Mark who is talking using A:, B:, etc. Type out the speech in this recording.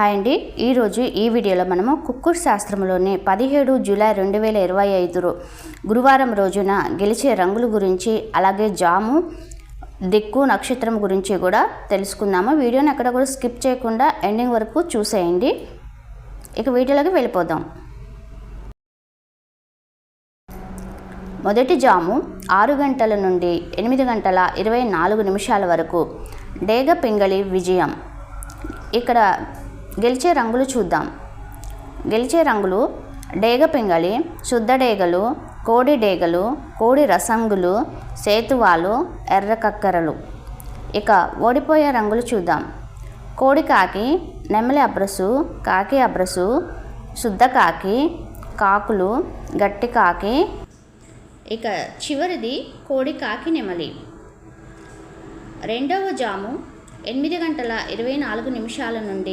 A: Hi అండి. ఈరోజు ఈ వీడియోలో మనము కుక్కుర్ శాస్త్రంలోని పదిహేడు జూలై రెండు వేల ఇరవై ఐదు గురువారం రోజున గెలిచే రంగుల గురించి అలాగే జాము దిక్కు నక్షత్రం గురించి కూడా తెలుసుకుందాము. వీడియోని ఎక్కడ కూడా స్కిప్ చేయకుండా ఎండింగ్ వరకు చూసేయండి. ఇక వీడియోలోకి వెళ్ళిపోదాం. మొదటి జాము ఆరు గంటల నుండి ఎనిమిది గంటల ఇరవై నాలుగు నిమిషాల వరకు డేగ పింగళి విజయం. ఇక్కడ గెలిచే రంగులు చూద్దాం. గెలిచే రంగులు డేగ పింగళి శుద్ధ డేగలు కోడి డేగలు కోడి రసంగులు సేతువాలు ఎర్ర కక్కరలు. ఇక ఓడిపోయే రంగులు చూద్దాం. కోడి కాకి నెమలి అబ్రసు కాకి అబ్రసు శుద్ధ కాకి కాకులు గట్టి కాకి. ఇక చివరిది కోడి కాకి నెమలి. రెండవ జాము ఎనిమిది గంటల ఇరవై నాలుగు నిమిషాల నుండి